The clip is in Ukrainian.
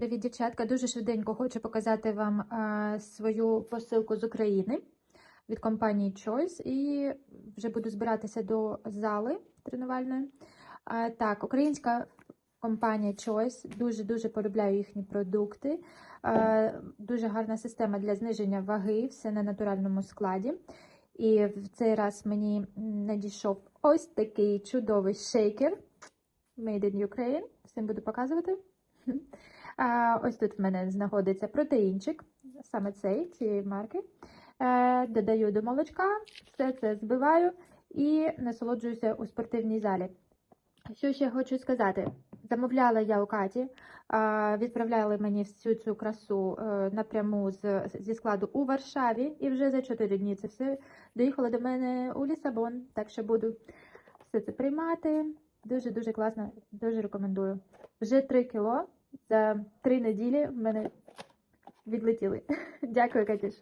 Привіт, дівчатка. Дуже швиденько хочу показати вам а, свою посилку з України від компанії Choice і вже буду збиратися до зали тренувальної. А, так, українська компанія Choice. Дуже-дуже полюбляю їхні продукти. А, дуже гарна система для зниження ваги, все на натуральному складі. І в цей раз мені надійшов ось такий чудовий шейкер Made in Ukraine. Всім буду показувати. Ось тут в мене знаходиться протеїнчик, саме цей цієї марки. Е, Додаю до молочка, все це збиваю і насолоджуюся у спортивній залі. Що ще хочу сказати? Замовляла я у Каті, відправляли мені всю цю красу е, напряму зі складу у Варшаві, і вже за 4 дні це все доїхало до мене у Лісабон. Так що буду все це приймати. Дуже-дуже класно, дуже рекомендую. Вже 3 кіло за 3 неділі в мене відлетіли. Дякую, Катюш.